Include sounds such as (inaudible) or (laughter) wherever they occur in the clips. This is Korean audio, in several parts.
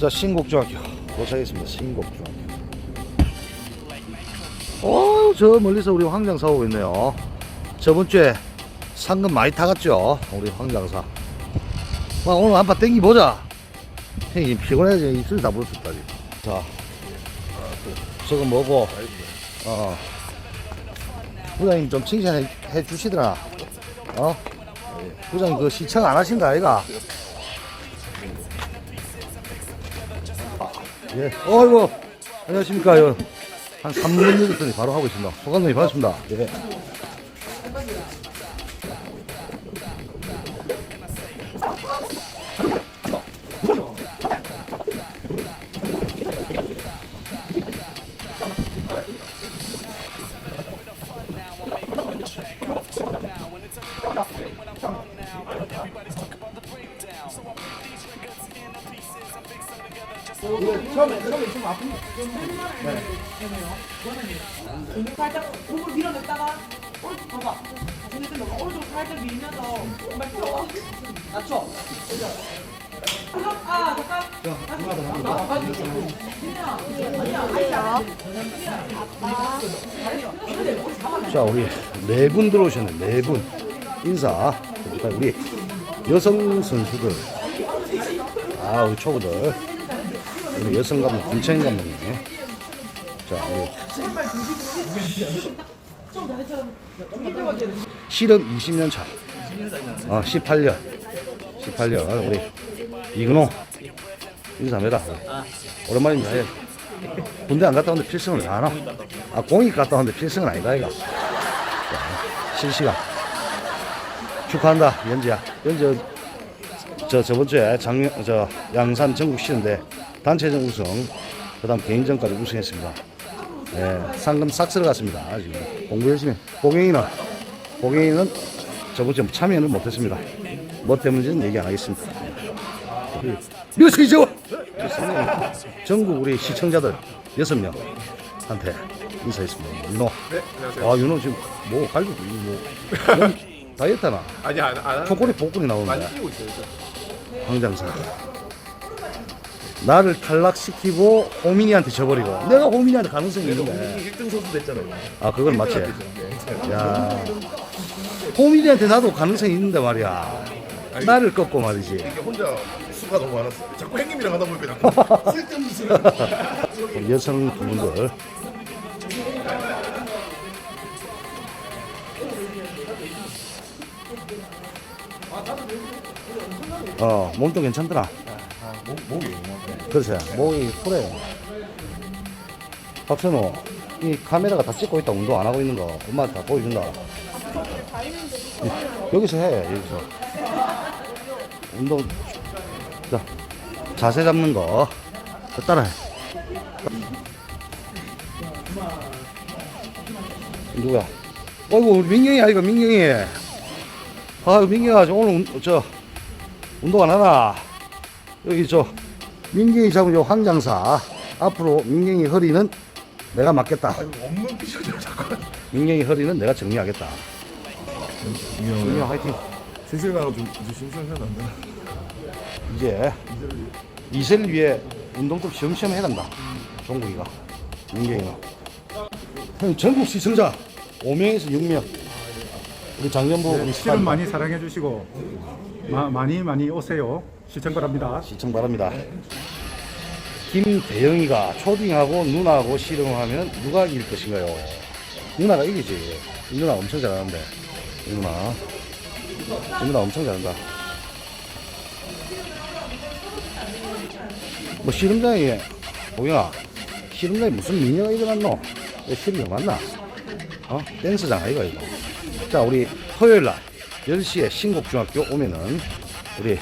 자 신곡중학교 도착했습니다. 신곡중학교 어저 멀리서 우리 황장사 오고 있네요. 저번주에 상금 많이 타갔죠 우리 황장사. 와, 오늘 한판 땡기 보자. 형님 피곤해서 입술이 다 부었었다 지금. 자 저거 뭐고? 어. 부장님 좀 칭찬해 해 주시더라. 어? 부장님 그 시청 안 하신다 아이가 예. 어이구, 안녕하십니까. 요. 한 3년 정도 바로 하고 있습니다. 소감독님 반갑습니다. 예. 자, 우리 네 분 들어오셨네. 네 분. 인사. 우리 여성 선수들. 아, 우리 초보들. 우리 여성 감독, 김채인 감독님. 자, 우리. 실험 20년 차. 어, 18년. 18년. 우리 이근호. 인사합니다. 오랜만입니다. 예. 군대 안 갔다 오는데 필승을 안 하나? 아, 공익 갔다 오는데 필승은 아니다, 이거. 자, 실시간. 축하한다, 연지야. 연지, 저, 저번 주에 장, 저, 양산 전국 시인데 단체전 우승, 그 다음 개인전까지 우승했습니다. 예, 상금 싹 들어갔습니다. 지금. 공부 열심히. 고갱이는, 고갱이는 저번 주에 참여는 못했습니다. 뭐 때문인지는 얘기 안 하겠습니다. 밀어치기 죠 전국 우리 시청자들 여섯 명한테 인사했습니다. 윤호. 네, 안녕하세요. 아, 윤호 지금 뭐 갈비도 뭐넌 다이어트 하나? 아니 안, 안 하는데 초콜릿 복근이 많이 나오는데 뛰고 있어요. 황장사. 나를 탈락시키고 호민이한테 져버리고 내가 호민이한테 가능성이 있는데 호민이 1등 선수 됐잖아요. 아 그건 맞지 네. 야 호민이한테 나도 가능성이 있는데 말이야 나를 꺾고 말이지 이게 혼자 수가 너무 많았어요. 자꾸 행님이랑 하다 보니까 자꾸 (laughs) 쓸데없는 소리. 우리 여성 두 분들 어 몸도 괜찮더라. 목이 그렇지 목이 풀어요. 박선호 이 카메라가 다 찍고 있다. 운동 안 하고 있는 거 엄마한테 다 보여준다. 이, 여기서 해 여기서. 운동 자 자세 잡는 거. 자, 따라해. 누구야? 어이구 우리 민경이 아이가 민경이. 아유 민경아 저 오늘 운, 저 운동 안 하나? 여기 저 민경이 잡은 요 황장사. 앞으로 민경이 허리는 내가 맡겠다. 없는 피셔죠 자꾸. 민경이 허리는 내가 정리하겠다. 민경 화이팅. 실실 나가 좀 이제 심심해서 안 되나? 이제 이세를 위해 운동 좀 시험시험 해야 된다 종국이가 민경이가 형 전국 시청자 5명에서 6명 우리 장년부 우리 실험 많이 사랑해 주시고 마- 많이 많이 오세요. 시청 바랍니다. 시청 바랍니다. 김대영이가 초딩하고 누나하고 씨름하면 누가 이길 것인가요? 누나가 이기지. 이 누나 엄청 잘하는데. 이 누나. 이 누나 엄청 잘한다. 뭐 씨름장에 보경아 씨름장에 무슨 미녀가 일어났노? 왜 씨름이 맞나? 어? 댄스장 아이가 이거. 자 우리 토요일 날 10시에 신곡중학교 오면은 우리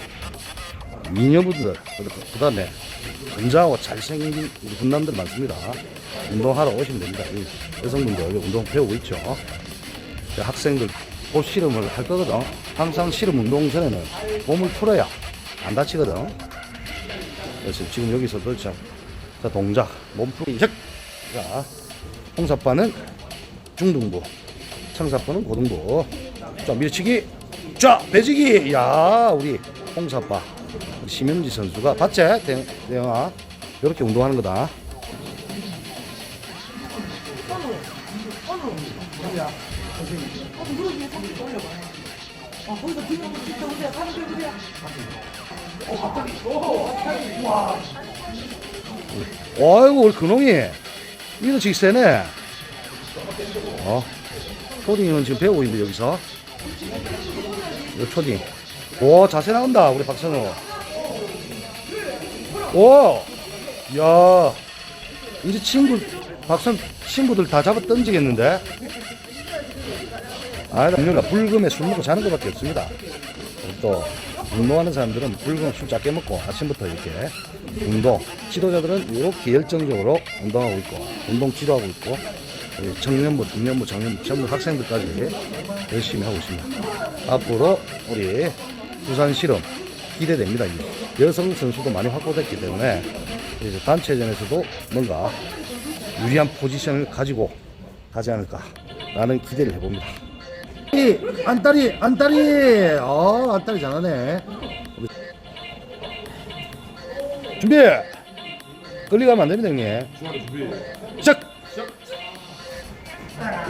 미녀분들 그 다음에 건장하고 잘생긴 우리 군남들 많습니다 운동하러 오시면 됩니다 이 여성분들 여기 운동 배우고 있죠 자, 학생들 곧 실험을 할 거거든 항상 실험 운동 전에는 몸을 풀어야 안 다치거든 그래서 지금 여기서도 자, 자 동작 몸 풀기 시작 자 홍사빠는 중등부 청사빠는 고등부 자 밀치기 자 배지기 야 우리 홍사빠 심현지 선수가 봤지? 대- 대영아 이렇게 운동하는 거다. 아, 거기서 뒤로 한번 진짜 우리야. 길 우리야. 아이고 우리 근홍이 밀어치기 세네. 어. 초딩은 지금 배우고 있는데 여기서. 이 초딩. 오 자세 나온다 우리 박선우. 오. 야. 이제 친구 박선 친구들 다 잡아 던지겠는데. 아, 음료가 불금에 술 먹고 자는 것밖에 없습니다. 또 운동하는 사람들은 불금 술 작게 먹고 아침부터 이렇게 운동 지도자들은 이렇게 열정적으로 운동하고 있고 운동 지도하고 있고 우리 청년부, 중년부, 장년부 전부 학생들까지 열심히 하고 있습니다. 앞으로 우리 부산 실험 기대됩니다. 여성 선수도 많이 확보됐기 때문에 이제 단체전에서도 뭔가 유리한 포지션을 가지고 가지 않을까라는 기대를 해봅니다. 이 안따리 안따리. 아 안따리 잘하네. 준비. 끌리가면 안 됩니다 형님. 시작.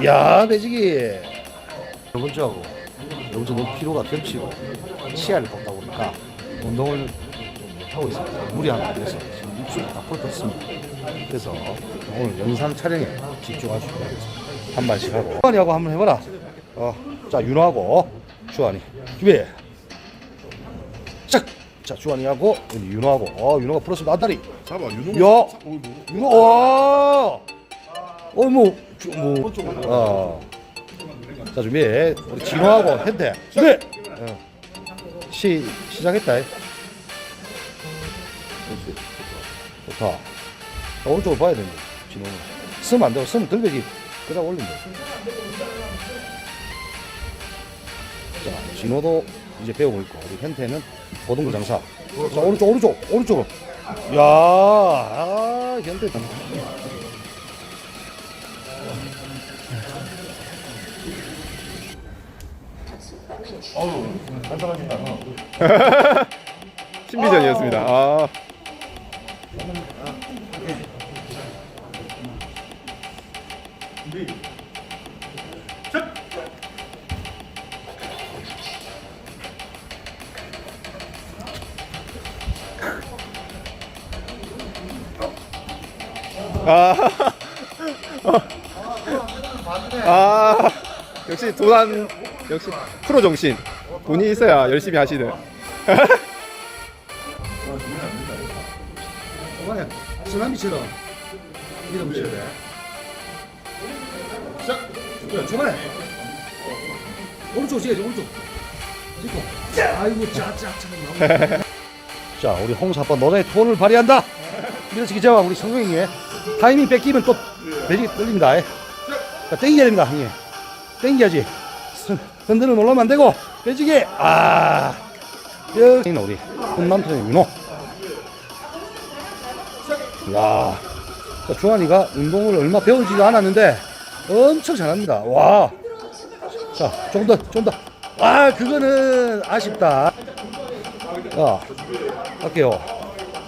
야 매직이 저번 주하고 이번 주 너무 피로가 겹치고 치아를 뽑다 보니까 운동을 하고 있습니다. 무리하면 안 돼서 지금 입술이 다 펄떴습니다. 그래서 오늘 영상 촬영에 집중하시고 한 발씩 하고. 주환이하고 한번 해봐라 어, 자 윤호하고 주환이. 준비. 시작. 자 주환이하고 윤호하고. 어 윤호가 플러스 나다리. 잡아 윤호. 야 윤호 와. 어뭐 뭐, 어. 자 준비. 우리 진호하고 현태 준비. 어. 시 시작했다. 좋다. 자, 오른쪽을 봐야 된다 진호는. 쓰면 안 되고 쓰면 들배기 그냥 올린다 자 진호도 이제 배우고 있고 우리 현태는 고등부 장사 자 오른쪽 오른쪽 오른쪽으로 야 아, 현태 (laughs) 신비전이었습니다. 아. 아. 아. 역시 도난 역시 프로 정신. 돈이 있어야 열심히 하시는. 이번에 쓰나미처럼 밀어붙여야 돼. 시작. 야, 초반에 오른쪽 지야지 오른쪽. 찍고. 아이고 짜짜짜. (laughs) 자, 우리 홍사 아빠 노래 톤을 발휘한다. 밀어치기 잡아 우리 성경이 타이밍 뺏기면 또 매직이 떨립니다. 자, 땡겨야 됩니다, 형님. 땡겨야지. 흔- 흔들어 놀라면 안 되고 매직이 아. 여기 우리 혼남편의 윤호. 야, 자, 주환이가 운동을 얼마 배우지도 않았는데 엄청 잘합니다. 와, 자, 조금 더, 조금 더. 아, 그거는 아쉽다. 자, 할게요.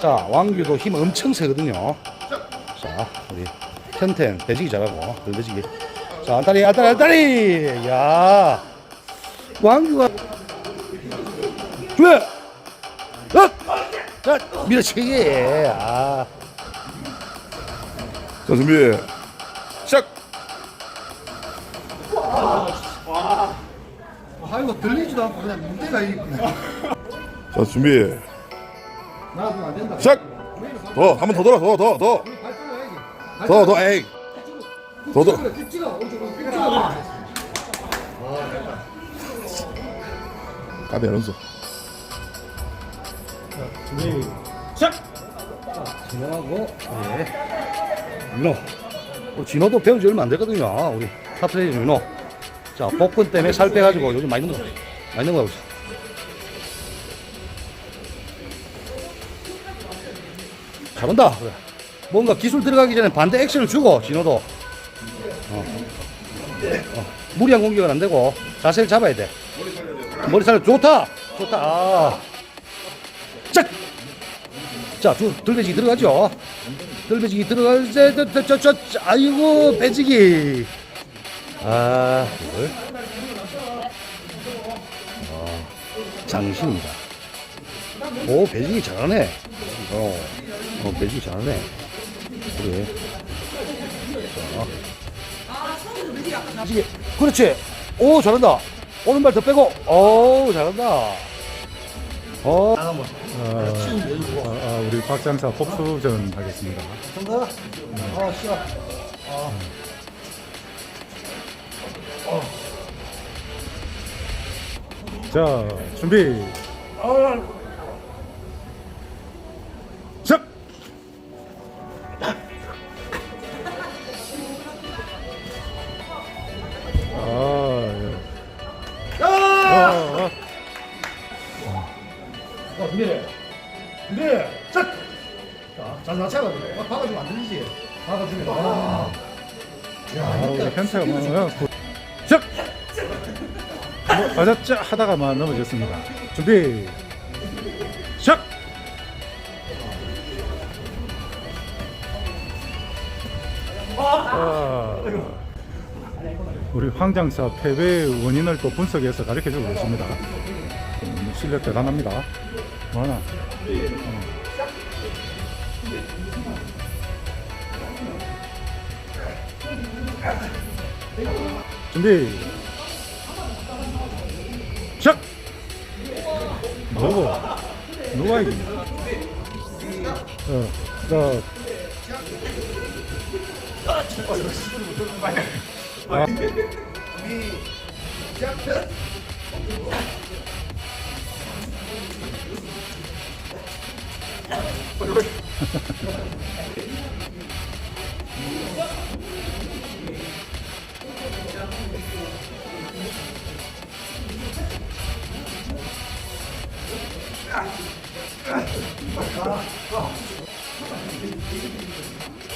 자, 왕규도 힘 엄청 세거든요. 자, 우리 텐텐 배지기 잘하고 들배지기. 자, 안다리, 안다리, 안다리. 야, 왕규가 왜? 어? 자, 밀어치기. 아. 자 준비. 시작. 아이고 들리지도 않고 그냥 문제가 있네. 자 준비. 나가면 안 된다. 시작. 더 한 번 더 돌아 더 더 더. 더 더 에이. 더 더. 까비 알onso. 진호하고 예. 윤호. 우리 진호도 배운 지 얼마 안 되거든요. 우리 탑트레이 윤호. 자 복근 때문에 살 빼가지고 요즘 많이 거 많이 보자. 잘한다. 그래. 뭔가 기술 들어가기 전에 반대 액션을 주고 진호도 어. 어. 무리한 공격은 안 되고 자세를 잡아야 돼. 머리 살려 좋다. 좋다. 아. 짝. 자, 두, 들배지기 들어가죠. 들배지기 들어갈 때, 아이고, 배지기. 아, 이걸. 아, 장신입니다. 오, 배지기 잘하네. 어, 어, 배지기 잘하네. 그래. 자. 배지기. 그렇지. 오, 잘한다. 오른발 더 빼고. 오, 잘한다. 어. 아, 아, 아, 우리 박장사 복수전 하겠습니다. 아, 씨야. 자, 준비. 시 뭐, 아자짜 하다가만 넘어졌습니다. 준비, 시작! 아, 우리 황장사 패배의 원인을 또 분석해서 가르쳐주고 계십니다. 음, 실력 대단합니다. 뭐하나? 어. 준비 누구 누가 이기냐 어, 자. 아, (laughs)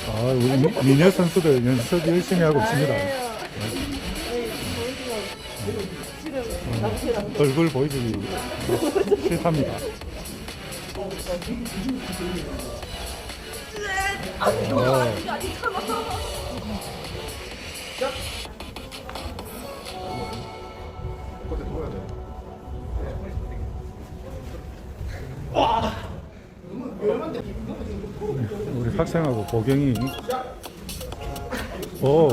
아, 우리 미- 미녀 선수들 연습 열심히 하고 있습니다. 어, 얼굴 보여주기 싫답니다. 어, 우리 학생하고 보경이. 오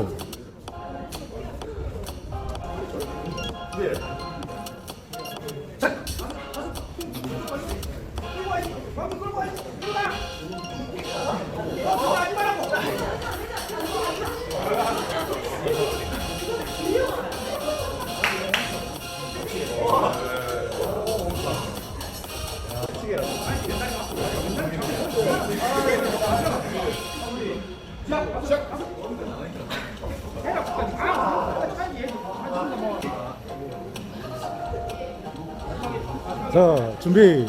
준비.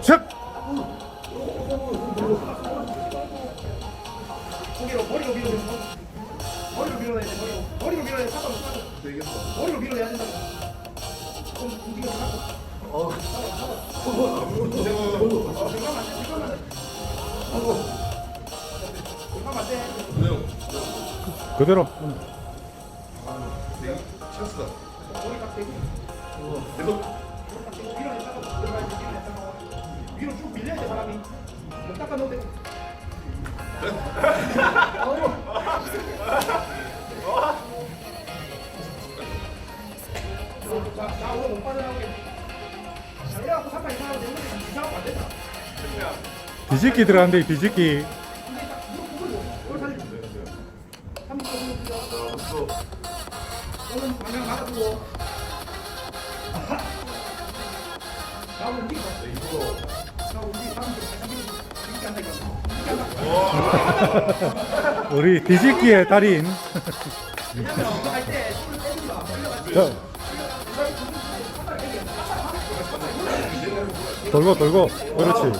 시작! 그대로. 찬스다. 위로 쭉 밀려야 돼 사람이 닦아 눈에 이상하면 안 된다. 뒤집기 들어간대, 뒤집기. (laughs) 우리 뒤집기의 달인. 자. 돌고 돌고 그렇지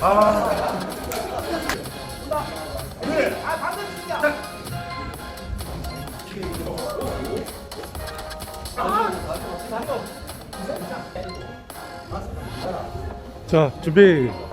아, 자, 준비.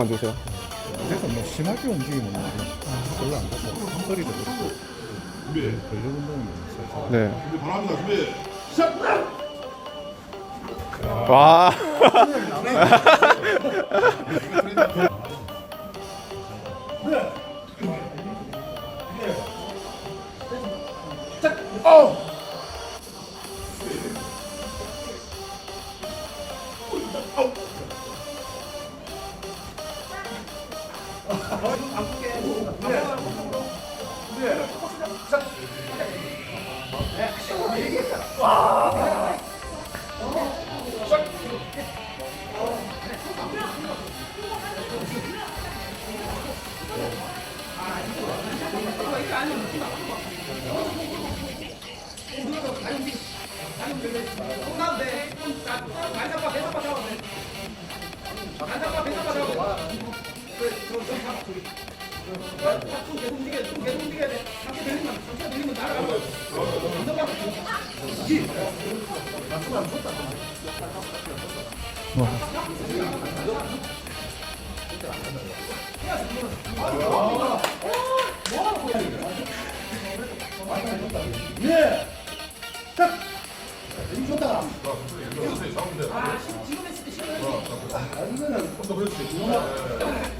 아, 오세요. 그래서 뭐 심하게 움직이면 뭐 별로 안 가서 헛소리도 그렇고. 준비. 근력 운동은 있어요. 네. 준 비 바로 합니다. 준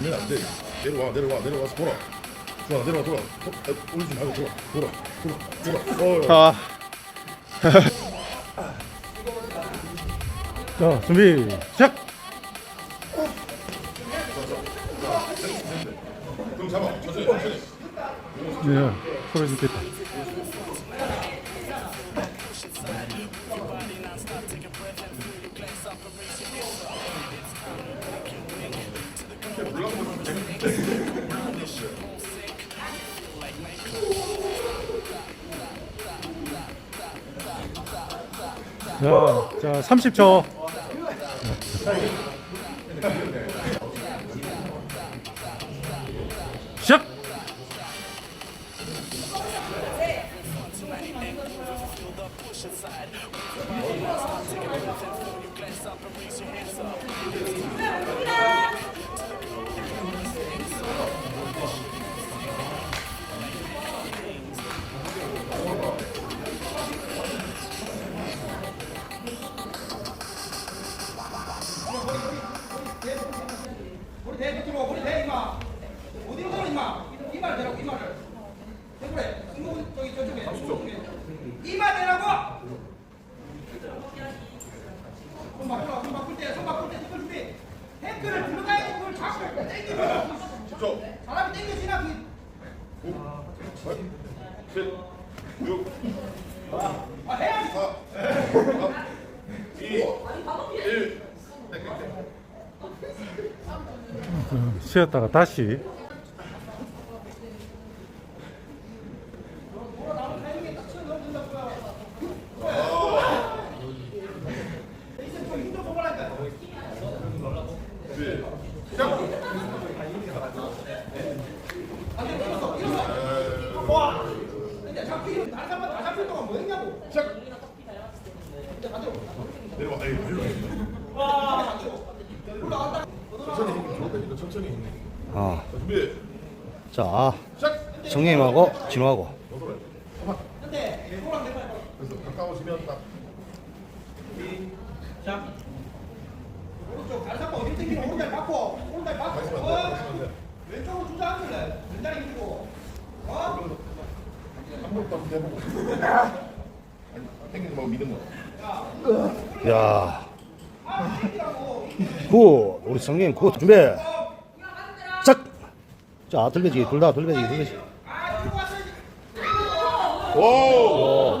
전면 안 돼. 내려와, 내려와, 내려와서 돌아. 돌아, 내려와, 돌아. 도, 아, 올리지 말고 돌아, 돌아, 돌아, 돌아. 어. 아. (laughs) 자, 준비. 시작. 그럼 잡아. 천천히, 천천히. 네. 소리 좋겠다. 30초. 시작. 뭐 머리 대 임마. 못 힘들어 임마. 쉬었다가 다시 근데 잡기 다른 사람 다 잡힐 동안 뭐 했냐고 시작 내려와 아이 내려와 천천히 힘 좋을 때니까 천천히 아, 자, 준비 자, 시작 정혜임하고 진호하고. 야. 구, 우리 성님 구 준비. 짝. 자, 들배지기 둘다 들배지기 들배지기. 오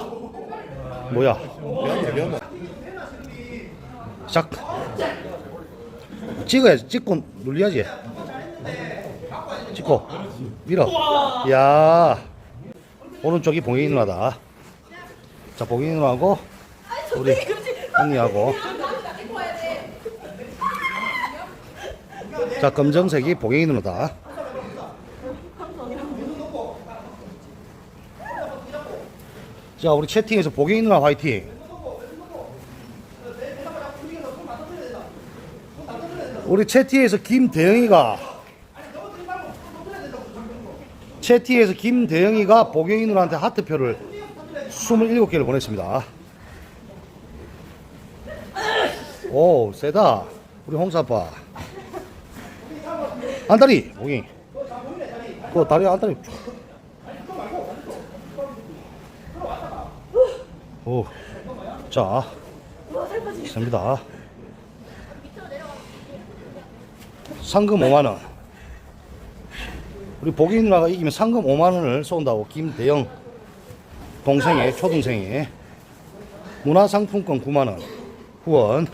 뭐야? 짝. 찍어야지. 찍고 눌려야지. 찍고 밀어. 야. 오른쪽이 봉이 누나다. 자, 봉이 누나하고 우리 언니하고. 자, 검정색이 봉이 누나다. 자, 우리 채팅에서 보경이 누나 화이팅. 우리 채팅에서 김대영이가 채팅에서 김대영이가 보경이 누나한테 하트표를 27개를 보냈습니다. 오, 세다. 우리 홍사빠. 안다리, 보경이. 그 다리 안다리. 오, 자, 있습니다. 상금 5만 원. 우리 보기 누나가 이기면 상금 5만 원을 쏜다고 김대영 동생의 초동생이 문화상품권 9만 원 후원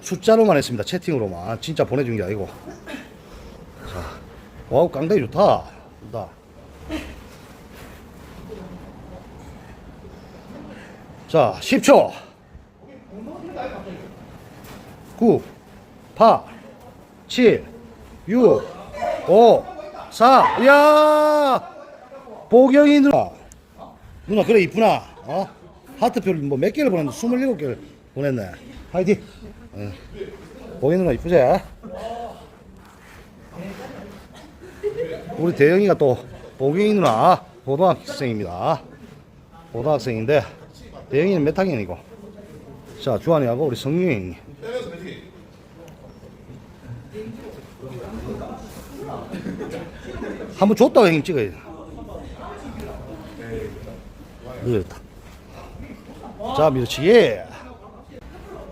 숫자로만 했습니다. 채팅으로만 진짜 보내준 게 아니고. 자, 와우 깡다리 좋다. 좋다. 자, 10초. 9, 8, 7, 6, 5, 4. 이야! 보경이 누나. 누나, 그래, 이쁘나? 어? 하트표를 뭐 몇 개를 보냈는데 27개를 보냈네. 화이팅! 어. 보경이 누나 이쁘지? 우리 대영이가 또 보경이 누나 고등학생입니다. 고등학생인데 대영이는 몇 학년 이고? 자 주한이하고 우리 성윤이. 한번 줬다고 형님 찍어야 돼. 늦었다. 자 밀치기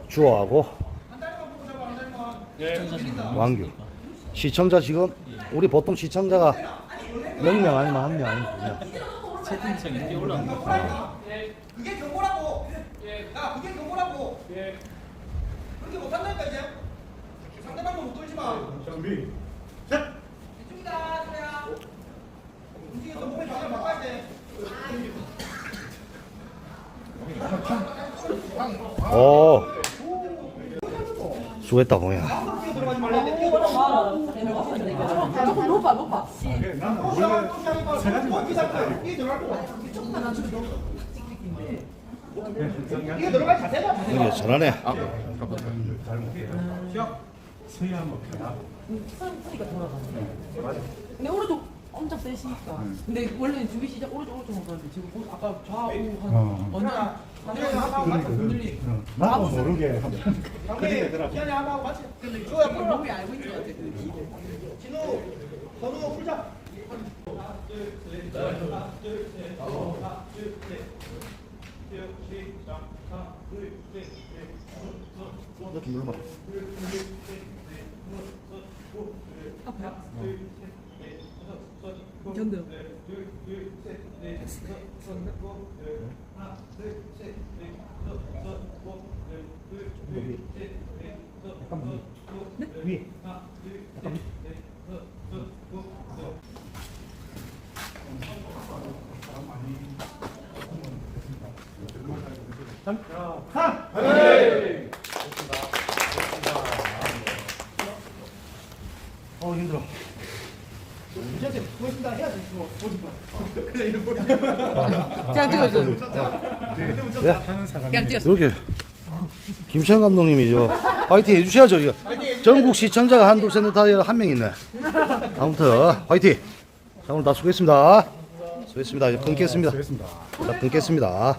주호하고 왕규. 시청자 지금 우리 보통 시청자가 몇 명 아니면 한 명 아니면 채팅창 이렇게 올라오는 거 그게 경고라고 야 그게 경고라고 그렇게 못한다니까 이제 상대방도 못 돌지 마 준비 이쪽이다 그래야 움직여서 몸의 방향을 바꿔야 돼 오 수고했다 봉야 조금 높아 높아 이게 들어갈 자세가 이게 잘하네. 서야 한번 펴라 근데 오른쪽 엄청 세시니까. 근데 원래 준비 시작 오른쪽 오른쪽 먹었는데 지금 오- 아까 좌우 한 어. 완전 그러니까 흔들리. 어, 나도 모르게 한번 (laughs) 형님 기현이 하고 같이 근데 저야 몸이 알고 있는 것 같아 그 진우 선우 풀자 이렇게 눌러봐. 견뎌. 어 힘들어. 그냥 찍어줘. 야, 그냥 찍었어. 이렇게 김시현 감독님이 저 화이팅 해주셔야죠. 이거 전국 시청자가 한 둘 셋 넷 다섯 한명 있네. 아무튼 화이팅. 자 오늘 다 수고했습니다. 수고했습니다. 이제 끊겠습니다. 자 끊겠습니다.